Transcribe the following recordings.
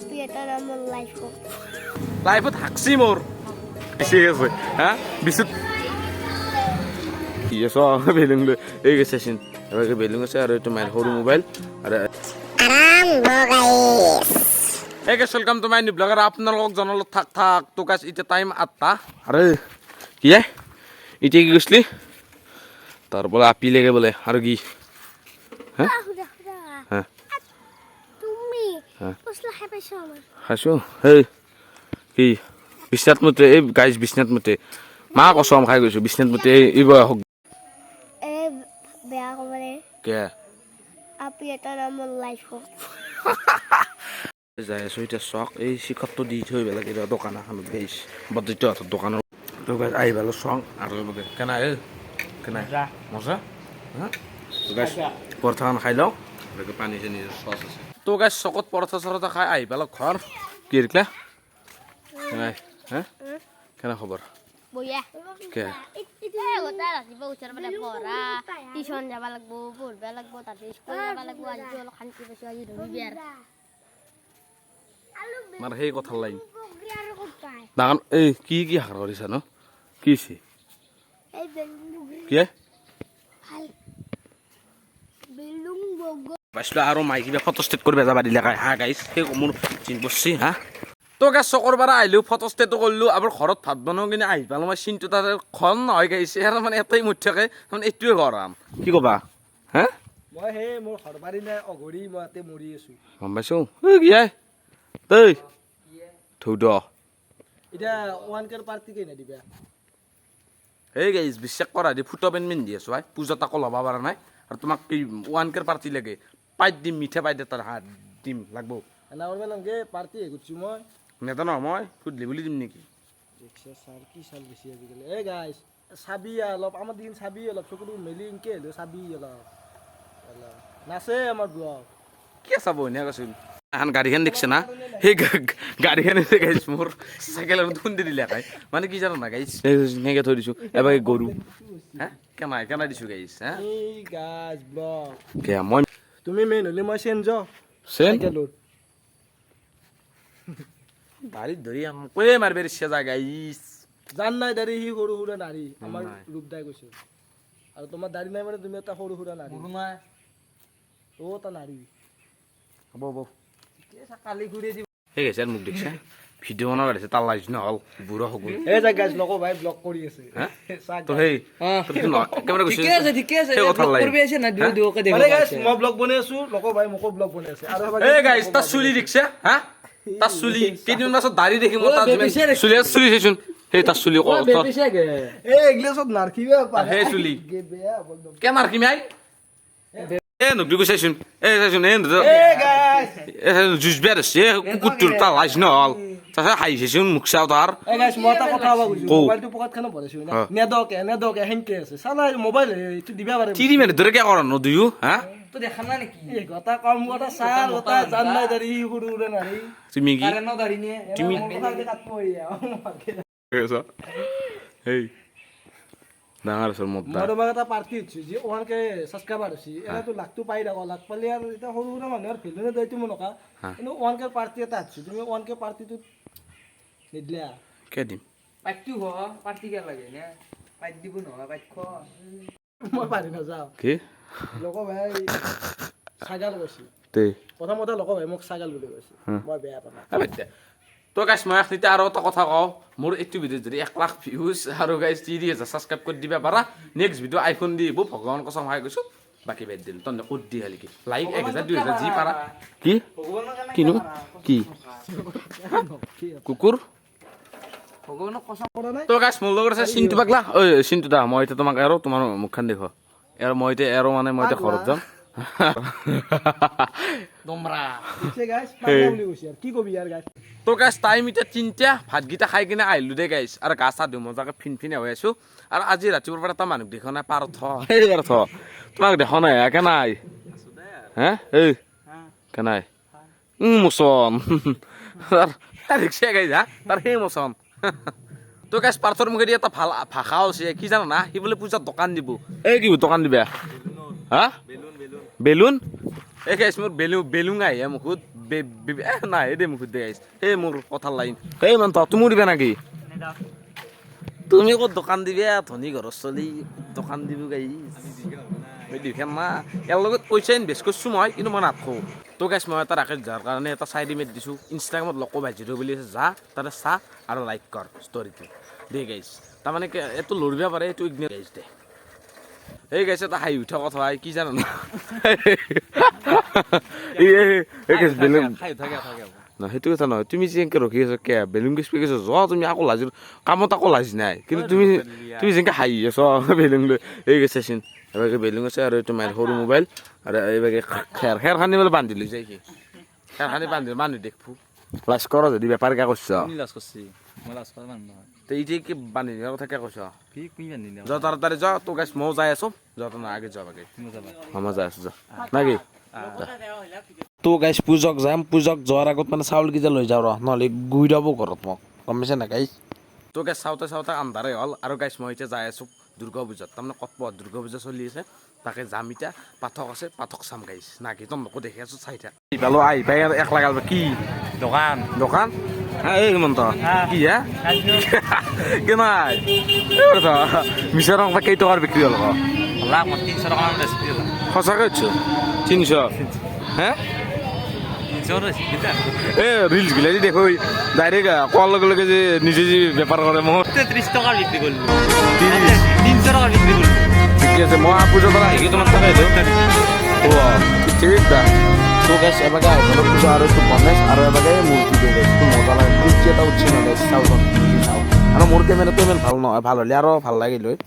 আপনি এটা আমার লাইফ লাইফত হাকছি মোৰ। বেছি আছে হা? বিচুত কি আছ? বেলুং লৈ এই গৈছে চিন। এবাৰ বেলুং আছে আৰু এইটো মাইৰ সৰু মোবাইল আৰু এই guys welcome to my new blog আৰু আপোনালোকক জনালত থাক থাক তো গাছ এতিয়া টাইম আঠটা। আৰু কি এ? এতিয়া কি কৈছিলি? তাৰ বোলে আপি লাগে বোলে আৰু কি? হা হা তুমি হ্যাঁ। পচলা খাই পাইছো আমার খাইছোঁ। সেই কি বিশ্বনাথ মতে এই গাইজ বিশ্বনাথ মতে মা কচম খাই গৈছোঁ বিশ্বনাথ মতে এই বয়সক এ বেয়া কবলে। কে? আপনি এটা আমার লাইফ যাই আছোঁ এতিয়া চক এই শিখৰটো দি থৈ বেলেগ এতিয়া দোকান এখনত গৈছ বদ্ৰিত হাতৰ দোকানৰ। তো আহি পেলাই চং। আৰু কেনা এই কেনা? মজা। হা? পৰঠাখন খাই লওঁ। পানী চানী চচ আছে। তো গাইজ চকত পৰঠা চৰঠা খাই আহি পেলাই ঘৰ কি? ৰিকলা কেনাই হা? কেনে খবৰ? কে? মানে পঢ়া টিউশ্যন যাব লাগিব পঢ়িব লাগিব তাতে স্কুল যাব লাগিব আজি অলপ শান্তি পাইছোঁ আজি ৰবিবাৰ মাৰ সেই কথা লাইন ডাঙৰ এই কি কি কৰিছা ন? কি কি ভালো বেলুন বগ পাইছিলোঁ আৰু মাই কিবা ফটো ষ্টেট কৰিব যাবা দিলে কাই হা গাইছ সেই মোৰ চিন পৰছি হা? তো গাছ চকৰ পৰা আহিলোঁ ফটো ষ্টেটো কৰিলোঁ আমাৰ ঘৰত ভাত বনাওঁ কিনে আহি পালোঁ মই চিনটো তাতে ঘৰ নহয় গাইছে আৰু মানে এটাই মুঠ থাকে মানে এইটোৱে ঘৰ আম কি ক'বা? হা? মই সেই মোৰ ঘৰবাৰী নাই অঘৰী মই ইয়াতে মৰি আছো। গম পাইছোঁ? কি তই? থৌ দ। এতিয়া ওৱান কেৰ পাৰ্টি কেনে দিবা? এই গাইজ বিশ্বাস কৰা দি ফুটা পেন পিন্ধি আছোঁ আই। পূজা তাকো ল'ব পৰা নাই। আৰু তোমাক কি ওৱান কেৰ পাৰ্টি লাগে? পাইত দিম মিঠা পাইত তাৰ হাত দিম লাগব। এনা কৰিব নালাগে পাৰ্টি গুচি মই। নেজানো মই সুধলি বুলি দিম নেকি? দেখিছে ছাৰ কি ছাৰ বেছি আজিকালি। এই গাইছ চাবি অলপ আমাৰ দিন চাবি অলপ চকুটো মেলি ইনকে হ'লেও চাবি অলপ। নাচে আমাৰ ব্লগ। কি চাব এনে কৈছোন এখন গাড়ীখন দেখিছে না? সেই গা- গা- গাড়ীখন গাইছ মোৰ চাইকেলত খুন্দি দিলে কাই মানে কি জানো না গাইছ সেনেকে থৈ দিছোঁ এবাৰ গৰু। হা? কেনাই কেনাই দিছোঁ গাইছ হা? মই তুমি মেইন হ'লে মই চেন চাইকেলত গাড়ীত ধৰি কৈ মাৰিব ইচ্ছা যায় গাইছ জান নাই দাড়ি সি সৰু সুৰা নাৰী। আমাৰ নাই। ৰূপ দাই কৈছে। আৰু তোমাৰ দাড়ি নাই মানে তুমি এটা সৰু সুৰা নাৰী। অ' এটা নাৰী। হ'ব হ'ব। সেই গাইছে আৰু মোক দেখিছে ভিডিঅ' বনাব দিছে তাৰ লাজ নহ'ল বুঢ়া সকলো এই যে গাইছ লগৰ ভাই ব্লগ কৰি আছে। তো সেই একেবাৰে কৈছোঁ ঠিকে আছে ঠিকে আছে কথা লাগে। কৰিব আছে না দুয়ো দুয়োকে দেখিব মানে মই ব্লগ বনাই আছো লগৰ ভাই মোকো ব্লগ বনাই আছে। আৰু এই গাইছ তাৰ চুলি দেখিছে হা? তাৰ চুলি কেইদিনমান পাছত দাড়ি দেখি মই তাৰ দেখি। চুলি চুলি চাইছোন। সেই তাৰ চুলি অ, ক- ত- বেবিছে গে। এই সেই চুলি। গে কে মাৰ কিমাই এ নকবি চাইছোন। এ চাইছোন এ এই জুচ বেয়া আছে কুকুৰটোৰ তাৰ লাজ নহ'ল। তাৰপিছত হাঁহিছেচোন মুখ চাও তাৰ এই গাইছ মই এটা কথা ক'ব খুজিছো মোবাইলটো পকেট খানে ভৰাইছো না? নেদকে নেদকে সেনকে আছে। চালা মোবাইল এইটো দিবা পাৰে। তিৰি মানে ধৰে কে কৰা ন দুয়ো হা? তো দেখা না নেকি? এই কথা কম কথা চা কথা জান নাই দাৰি সি সৰু সুৰা নাৰী। তুমি কি? কাৰেণ্টৰ দারি নিয়ে। তুমি কথা কাটব এয়া সেই ডাঙৰ মোৰ মই তোমাক এটা পাৰ্টি দিছো যি ওৱানকে ছাবস্ক্ৰাইবাৰ হৈছে এনেতো লাখটো পাই থাকো লাখ পালে আৰু এতিয়া সৰু সুৰা মানুহৰ ভেলু নেদা এইটো মই নকা কিন্তু ওৱানকে পাৰ্টি এটা দিছো তুমি ওৱানকে পাৰ্টিটোত নিদিলা। কে দিম? পাইকটো হ পাৰ্টি কিয় লাগে নে? পাইক দিব নহয় পাইক খ। মই পাৰি নাযাওঁ। কি? লগৰ ভাই ছাগাল কৈছে তে। প্ৰথমতে লগৰ ভাই মোক ছাগাল বুলি কৈছে। মই বেয়া পাওঁ। তো গাইছ মই এতিয়া আৰু এটা কথা কওঁ। মোৰ এইটো ভিডিঅ'ত যদি এক লাখ ভিউজ আৰু গাইছ তিনি হাজাৰ ছাবস্ক্ৰাইব কৰি দিবা পাৰা নেক্সট ভিডিঅ' আইফোন দি দিব ভগৱান কচম খাই গৈছোঁ বাকী বাদ দিম তহঁতে ক'ত দি খালি কি? লাইক এক হাজাৰ দুই হাজাৰ যি পাৰা। কি? কিনো? কি? কুকুৰ? তো গাইছ মোৰ লগত আছে চিন্তু পাগলা। ঐ চিন্তু দা মই এতিয়া তোমাক আৰু তোমাৰ মুখখন দেখুৱা। আৰু মই এতিয়া আৰু মানে মই এতিয়া ঘৰত যাম। তো গাইছ টাইম এতিয়া তিনিটা ভাতকেইটা খাই কিনে আহিলোঁ দেই গাইছ আৰু গা চা দিওঁ মজাকে ফিন ফিনে হৈ আছোঁ। আৰু আজি ৰাতিপুৱাৰ পৰা এটা মানুহ দেখা নাই পাৰ থ। সেই পাৰ থ। তোমাক দেখা নাই একে নাই। হে এই কে নাই। উম মোচন। ৰিক্সা গাইছ হা তাৰ সেই মোচন। তো গাইছ পাৰ্থৰ মুখেদি এটা ভালো ভাষা হৈছে কি জানা না সি বোলে পূজাত দোকান দিব। এই কি দোকান দিবা? হা? বেলুন? গাইছ মোৰ বেলু বেলুং আহে মুখত। বে- এ, দে মোক সুধে গাইছ এই মোৰ কথাৰ লাইন এই মান তুমি দিবা নাকি? তুমি ক'ত দোকান দিবি? ধনী ঘৰৰ ছোৱালী দোকান দিব মই দিখেন না ইয়াৰ লগত পইচা ইনভেষ্ট কৰিছোঁ মই কিন্তু মই নাথাকোঁ। তো গাইছ মই এটা ৰাকেশ যাৰ কাৰণে এটা চাইড ইমেজ দিছোঁ। ইনষ্টাগ্ৰামত লকো ভাজিৰো বুলি আছে। যা তাতে চা আৰু লাইক কৰ ষ্টৰিটো দে গাইছ তাৰমানে এইটো লৰিব পাৰে এইটো ইগন'ৰ গাইছ দে। এই গাইছে এটা হাঁহি উঠা কথা হয়, কি জানো না? থাকে না সেইটো কথা নহয় তুমি যেনেকে ৰখি আছা কে বেলুন গেছ পেকিছ যোৱা তুমি আকৌ লাজ কামত আকৌ লাজ নাই। কিন্তু তুমি তুমি যেনেকে হাঁহি আছ বেলুন লৈ এই গৈছে চিন। এবাৰকে বেলুন আছে আৰু এইটো মাৰ সৰু মোবাইল আৰু এইবাৰকে খেৰ খেৰ খানি বোলে বান্ধি লৈ যায় সি। খেৰ খানি বান্ধি মানুহ দেখব লাজ কৰ যদি বেপাৰ কে কৈছ লাজ কৰছি মই লাজ কৰা মানুহ নহয়। তে এতিয়া কি বান্ধি দিয়াৰ কথা কে কৈছ? কি কুনি বান্ধি দিম যোৱা তাড়াতাড়ি যাই আছো। যোৱা তো না আগে তুমি যাবা। মই যাই আছো যা। নাকি তো গাইছ পূজক যাম পূজক যোৱাৰ আগত মানে চাউলকেইটা লৈ যাওঁ ৰ নহ'লে গুই দাব ঘৰত মোক। গম পাইছে না গাইছ? তো গাইছ চাওঁতে চাওঁতে আন্ধাৰে হ'ল। আৰু গাইছ মই এতিয়া যাই আছোঁ দুৰ্গা পূজাত। তাৰমানে কপত দুৰ্গা পূজা চলি আছে। তাকে যাম এতিয়া। পাঠক আছে পাঠক চাম গাইছ। নাকি তমকো দেখি আছোঁ চাই থাক। পালো আহি পাই আৰু এক লাগাল কি? দোকান। দোকান? হা এই হেমন্ত কি হা কেনাই মিছা ৰং কেই টকাৰ বিক্ৰী হ'ল? মই সঁচাকৈ উঠছোঁ তিনিশ? হে এ ৰিলচ গিলা যে দেখো ডাইৰেক্ট কোৱাৰ লগে লগে যে নিজে যে বেপাৰ কৰে মই ত্ৰিছ টকাৰ বিক্ৰী কৰিলোঁ। ত্ৰিছ। তিনিশ টকাৰ বিক্ৰী কৰিলোঁ। আছে মই পূজাৰ পৰা আহি তোমাৰ থাকে ঠিক তো মূৰ্তি দিয়ে গেছ এইটো মজা লাগে। মূৰ্তি এটা ন ভালো হ'লে লাগিল হয়।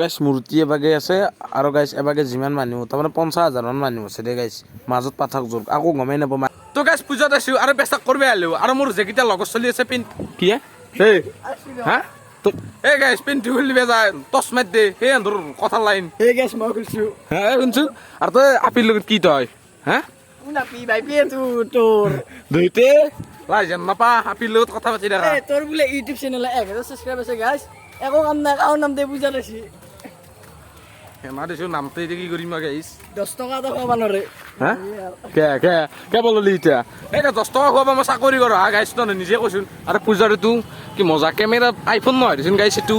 গাইছ মূৰ্তি এবাগে আছে, আৰু গাইছ এবাগে যিমান মানুহ, তাৰমানে পঞ্চাছ হাজাৰমান মানুহ আছে দে গাইছ মাজত পাঠক যোগ আকৌ গমেই নাপাওঁ তো গাইছ পূজাত আছো আৰু পেচাক কৰিব আহিলোঁ আৰু মোৰ যেকেইটা লগত চলি আছে পিন কি হে? এই গাইছ পিন্ধি খুলি যায়। টচ মাৰি দে সেই এন্ধৰ কথা লাইন এই গেছ মই কৈছোঁ। হা শুনছো আৰু তই আপিৰ লগত কি তই? হা? নাপি বাইপি তোৰ তোৰ। দুইতে লাই যেন নাপা আপিৰ লগত কথা পাতি এই তোৰ বোলে ইউটিউব চেনেল এক হাজাৰ ছাবস্ক্ৰাইব আছে গাইছ একো কাম নাই কাৰো নাম দে বুজা লৈছি হেমা দিছো নামটো এতিয়া কি কৰিম মই গাইছ দহ টকা এটা খোৱা মানুহৰে হা? কে কে কে বললি এতিয়া? এই দহ টকা চাকৰি কৰোঁ। হা গাইছ তই নিজে কৈছোন পূজাৰ এইটো কি মজা কেমেৰা আইফোন নহয় দেচোন এইটো।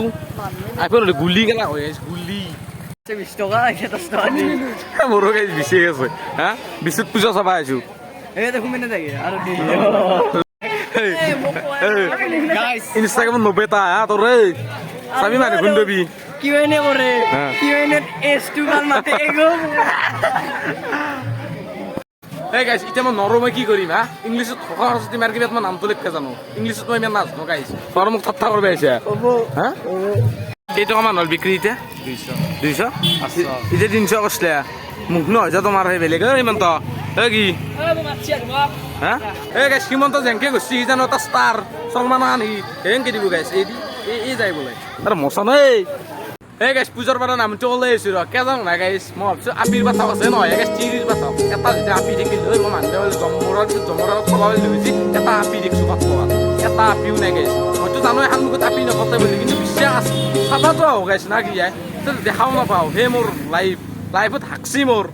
আইফোন হ'লে গুলি গেলা হৈ আহিছে গুলি। বিছ টকা মোৰো গাইছ বিচি আছে। হা? বিচুত পূজা চাব আহিছো মানে ইনষ্টাগ্ৰামত নবেটা হা তোৰ চাবি মানে খুন্দবি। কিউ এন এ কৰে হা। কিউ এন এত এছ টু গাল মাতে এগো এই গাইছ এতিয়া মই নৰো মই কি কৰিম হা? ইংলিছত থকা সৰস্বতী মাৰ কিবা মই নামটো লিখকে জানো? ইংলিছত মই ইমান নাজানো গাইছ তই মোক ঠাট্টা কৰিব আহিছে। হা? কেইটকামান হ'ল বিক্ৰী এতিয়া? দুইশ। দুইশ? এতিয়া তিনিশ কৈছিলে। মোক নহয় যে তোমাৰ সেই বেলেগ। এই হিমন্ত। এই কি? হা? এই গাইছ হিমন্ত যেনকে গৈছে সি জানো এটা ষ্টাৰ চলমান খান সি। হেংকে দিব গাইছ এই দি এই এই যায় বোলে। আৰু মচা নাই এই গাইছ পূজাৰ পৰা নামটো ওলাই আহিছোঁ ৰ কেজন নাই গাইছ মই ভাবিছোঁ আপিৰ বাচাও আছে নহয় গাইছ তিৰিৰ বাচাও এটা যদি আপি ঐ মই মানুহে বোলে জমৰাৰ পিছত জমৰাৰ থবাই লৈ গৈছে এটা আপি দেখছ টকা এটা আপিও নাই গাইছ মইতো জানো, এখন মুখত আপি নকটে বুলি, কিন্তু বিশ্বাস। চাবাতো গাইছ না কি যায়? দেখাও নাপাওঁ হে মোৰ লাইফ লাইফত হাকছি মোৰ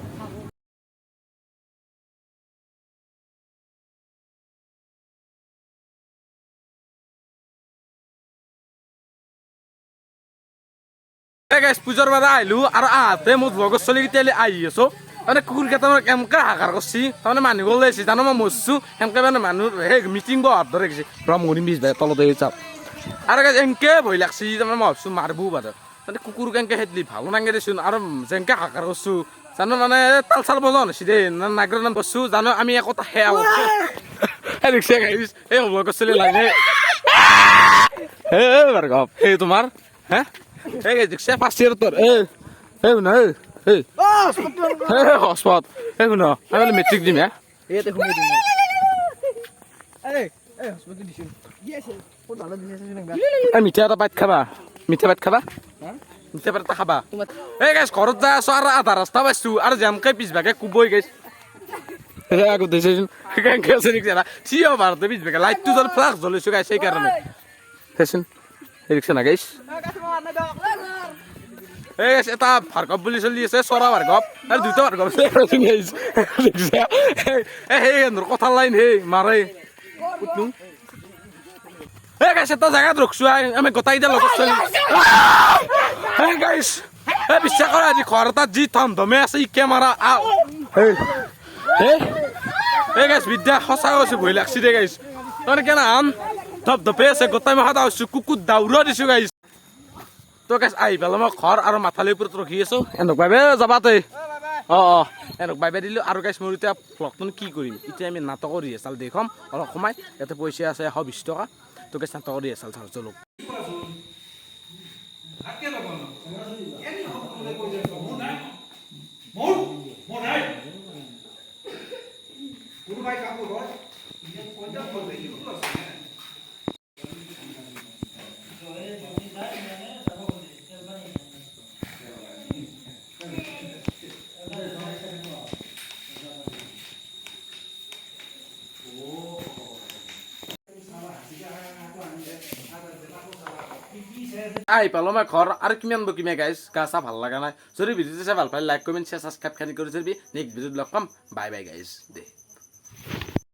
এই গাইছ পূজাৰ পৰা আহিলোঁ আৰু আহোঁতে মোৰ লগৰ ছোৱালীকেইটা আহি আছোঁ। মানে কুকুৰ কেইটামান কেনেকৈ হাকাৰ কৰিছে তাৰমানে মানুহ ওলাইছে জানো মই মৰছোঁ। সেনেকৈ মানে মানুহ সেই মিটিং বহাৰ দৰে গৈছে ৰ মৰিম বিছ ভাই তলতে চাওক আৰু গাইছ এনেকৈ ভয় লাগছে তাৰমানে মই ভাবছোঁ মাৰিবও পাৰে মানে কুকুৰ কেনেকৈ খেদলি ভালো নাংগে দেচোন। আৰু যেনেকৈ হাকাৰ কৰিছোঁ জানো মানে তাল চাল বজোৱা নাছি দেই নাগৰ নাম বস্তু জানো আমি একো সেয়া ৰিক্সা গাড়ী এই লগৰ ছোৱালী লাগে। এই বাৰু গপ এই তোমাৰ হে? এই ৰিক্সা ফাৰ্ষ্ট ইয়েৰ তোৰ এই এই শুনা এই এই। এই হস্পট এই শুনা আমি বোলে মেট্ৰিক দিম হে এই দেখোন এই দিন এই এই হস্পিটেল দিছোঁ। দি আছে? ক'ত ভালো দি আছে চোন এই মিঠা এটা পাত খাবা মিঠা পাত খাবা? মিঠা পাত এটা খাবা। এই গাইছ ঘৰত যাই আছো আৰু আধা ৰাস্তা পাইছো আৰু যেনকে পিছভাগে কোবই গাইছ। আগো দেশেন কেঙ্কে আছে রিক্সা চিও ভারতে বিজবে লাইটটো জল ফ্লাক্স জ্বলিছো গাইছ সেই কাৰণে দেচোন ৰিক্সা না গাইছ এই এটা ভাৰ্গৱ বুলি চলি আছে চৰা ভাৰ্গৱ। আৰু দুটা ভাৰ্গৱ সেই কথা লাইন সেই মাৰে। এই গাইছ এটা জেগাত ৰখছো আমি গোটাই দিয়া লগত চলি। এই গাইছ এই বিশ্বাস কৰা আজি ঘৰ এটাত যি থম ধমে আছে ইকে মাৰা এই। গাইছ বিদ্যা সঁচা কৈছো ভয় লাগছি দে গাইছ তই কেনা আন ধপ ধপে আছে গোটাই মাথাত আছো কুকুৰ দাউৰা দিছো গাইছ তো গাইছ আহি পেলাই মই ঘৰ আৰু মাথালিৰ ওপৰত ৰখি আছো। এনেক বাবে যাবা তই অঁ অঁ এনেক বাইবে দিলোঁ। আৰু গাইছ মোৰ এতিয়া ভ্লগটো কি কৰিম? এতিয়া আমি নাটকৰ ৰিহাৰ্চেল দেখুৱাম অলপ সময় ইয়াতে পইচা আছে এশ বিছ টকা। তো গাইছ নাটকৰ ৰিহাৰ্চেল চাওঁ চলো। আহি পালো মই ঘৰ। আৰু কিমান বকিমে গাইছ গাইস চা ভালো লাগা যদি ভিডিঅ'টো চাই ভালো পাই লাইক কমেন্ট শেয়ার সাবস্ক্রাইব খানি কৰি চাবি নেক্সট ভিডিও লগ পাম। বাই বাই গাইছ দে।